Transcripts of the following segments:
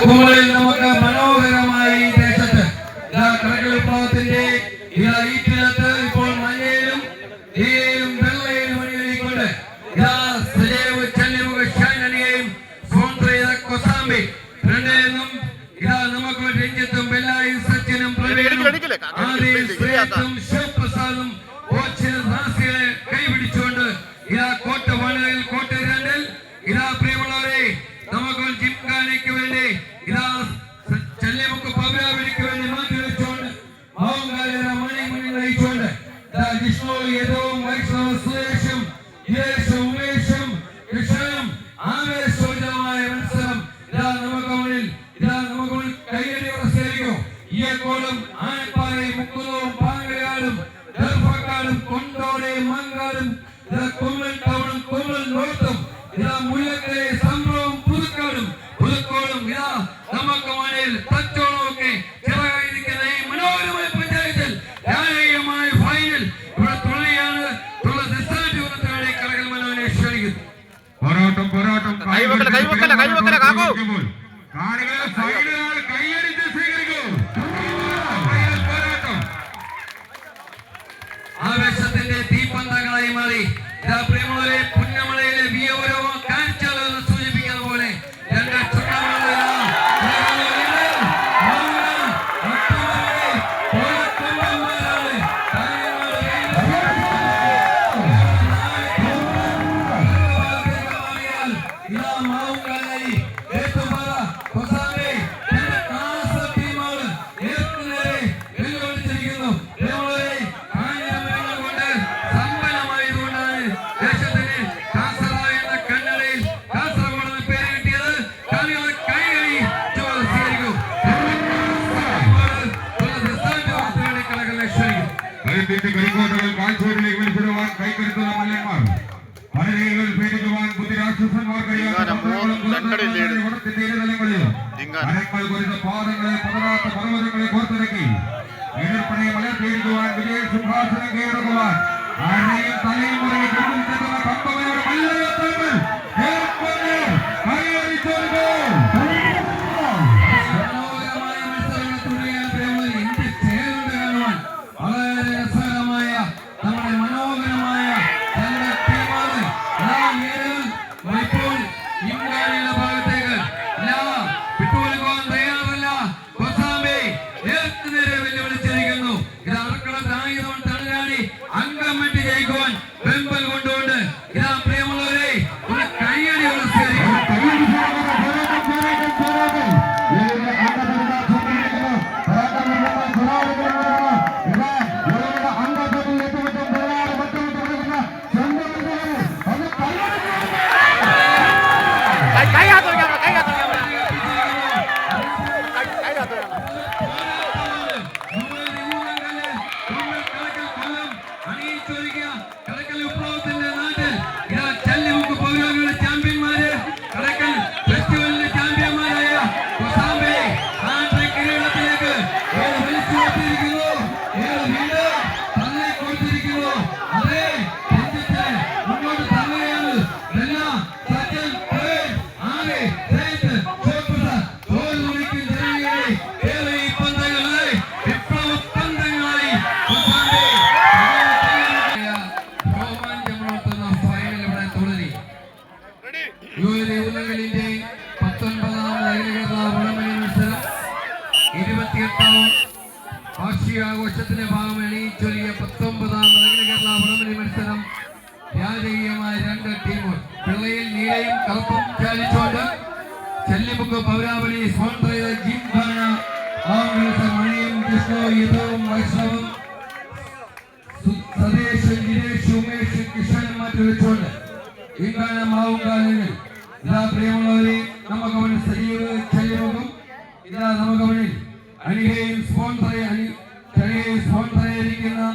കുമളിൽ നമുക്ക് മനോഹരമായി ദേശത്ത് ഇതാ കടകൾ വിപ്ലവത്തിന്റെ ഇതാ ഈറ്റിലത്ത് ഇപ്പോൾ മഞ്ഞയിലും നീലയിലും വെള്ളയിലും അണിയിക്കൊണ്ട് ഇതാ സജീവ് ചെല്ലിമുഖ ഷാനണിയെയും സ്പോൺസർ ചെയ്ത കൊസാമ്പി രണ്ടിലും ഇതാ നമുക്ക് രഞ്ജിത്തും ബെല്ലായും സച്ചിനും പ്രവീണും എടുക്കില്ല. ശ്രേയത്തും ഈയക്കോളും ആനപ്പാറയും മുക്കുതവും പാങ്ങയാളും ദർഭക്കാടും കൊണ്ടോടെയും മങ്കാടും കുമ്മൽ ടൗണും കുമ്മൽ നോർത്തും ഇതാ മുല്ലക്കരെ സംഭവം പുതുക്കാടും പുതുക്കോടും ഇതാ നമുക്ക് മുന്നിൽ തച്ചോളും ഒക്കെ ചിറകായിരിക്കുന്ന ഈ മനോഹരമായ പഞ്ചായത്തിൽ രാജകീയമായ ഫൈനൽ. ഇവിടെ തുള്ളിയാണ് തുള്ള നിസ്സാരൂപത്തോടെ കടകൾ മനോനെ ക്ഷണിക്കുന്നു. പോരാട്ടം പോരാട്ടം. കാണികളെ ഫൈനലുകൾ அறுபத்தெட்டு கரிகோட்டர்கள் கால்சோரிலே விழிப்பிடுவான் கைகரித்துள்ள மல்லன்மார் பதினேழு பேருக்குவான் புத்தி ராட்சசன்மார் கையாளத்தின் இருதலங்களில் அரண்மல் குறித்த பாதங்களை பதராத்த பர்வதங்களை கோர்த்திறக்கி எதிர்ப்பனை மலர் பேருக்குவான் விஜய சிம்ஹாசனம் கையிறங்குவான் அன்னையும் தலைமுறையை கொண்டு கம்பமையோட மல்லையத்தங்கள் ചെല്ലിമുക്ക് പൗരാവലി സ്പോൺസർ ചെയ്ത ജിംഖാന ആംഗ്ലത്തെ മണിയും കൃഷ്ണോ യുദ്ധവും വൈഷ്ണവും സതീഷ് ജിനേഷ് ഉമേഷ് കൃഷ്ണൻ മാറ്റി വെച്ചുകൊണ്ട് ഇങ്ങനെ മാവുകാലിൽ ഇതാ പ്രിയമുള്ളവരെ നമുക്ക് അവന് സജീവ ചെല്ലുമുഖം ഇതാ നമുക്ക് അവനിൽ അണികയും സ്പോൺസർ അണി സ്പോൺസറായിരിക്കുന്ന സ്പോൺസർ ചെയ്തിരിക്കുന്ന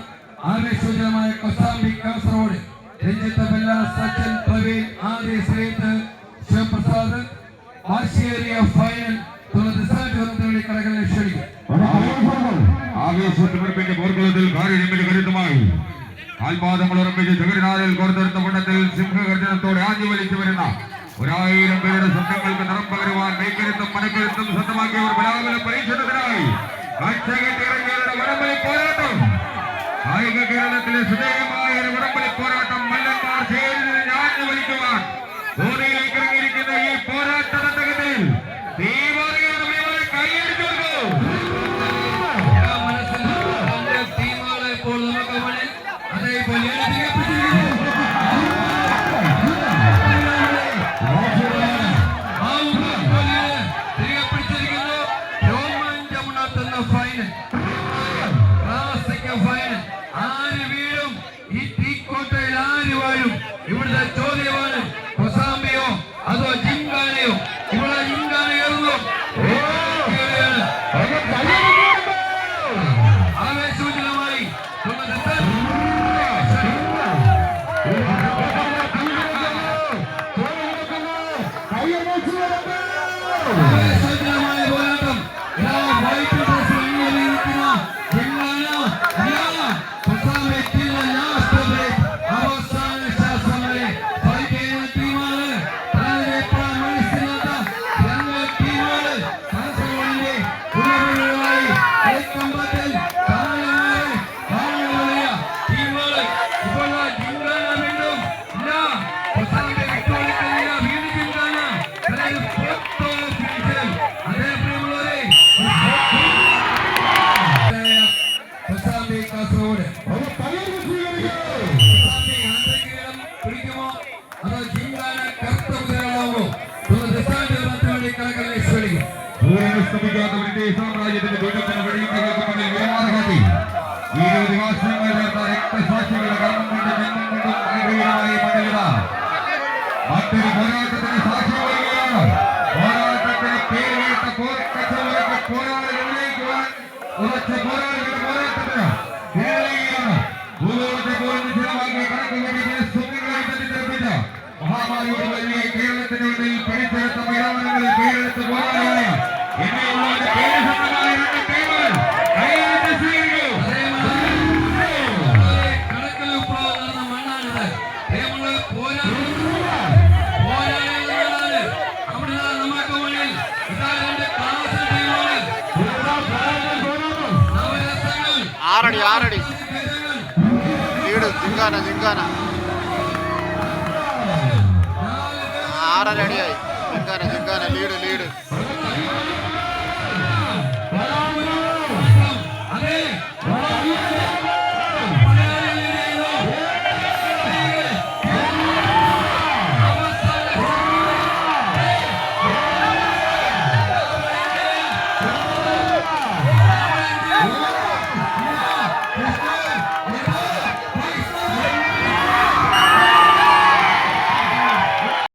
വാശിയേറിയ ഫൈനൽ ആവേശത്തിന്റെ പോർക്കുളത്തിൽ കാര്യനിമ്മിൽ കരുതുമായി കാൽപാദങ്ങൾ ഉറപ്പിച്ച് ജഗന്നാഥിൽ കോർത്തെടുത്ത വണ്ണത്തിൽ സിംഹഗർജനത്തോടെ ആഞ്ഞു വലിച്ചു വരുന്ന ഒരായിരം പേരുടെ സ്വപ്നങ്ങൾക്ക് നിറം പകരുവാൻ മേക്കരുത്തും മനക്കരുത്തും സ്വന്തമാക്കിയവർ പരാമല പരീക്ഷണത്തിനായി കാഴ്ചകെട്ടിറങ്ങിയവരുടെ വടംവലി പോരാട്ടം. കായിക കേരളത്തിലെ സുദീർഘമായ ആര് വീഴും? ഈ തീക്കോട്ടയിൽ ആര് വാഴും? ഇവിടുത്തെ ചോദ്യമാണ് Yeah. ಅದು ಹಿಂಗಾರ ಕರ್ತವ್ಯದವರು ಒಂದು ದಶಾಂತರವಾಗಿ ಕಳಕಳಿಸುವಳಿಗೆ ಊರಿನ ಸ್ಥಮಿಕಾದ ಬ್ರಿಟಿಷ್ ಸಾಮ್ರಾಜ್ಯದಲ್ಲಿ ದೊಡ್ಡತನ ಬೆಳೆಯುತ್ತಿ ಹೇಳುತ್ತಲೇ ವ್ಯವಹಾರವಾಗಿ ಈಗ ನಿವಾಸಿಗಳಾದ ರಕ್ತ ಸಾಕ್ಷಿಗಳ ಗಮನದಿಂದ ಬೆನ್ನೊಂದು ಅಂಗೀಕಾರವಾಗಿ ಮಾಡಿದ ಮತ್ತೆ ಹೋರಾಟದ ಸಾಕ್ಷಿಗಳಿಗೆ ಹೋರಾಟದ ಕೇಳಿದ ಕೋರ್ಕ ಹೋರಾಟದಲ್ಲಿ ಹೋರಾಟ சாமானிய பள்ளியை பேரத்தினுடைய படித்திருத்த இளவரங்களை வீடு ஜிங்கானா ஜிங்கானா ആറര അടിയായി ജിങ്കാന ജിങ്കാന ലീഡ് ലീഡ്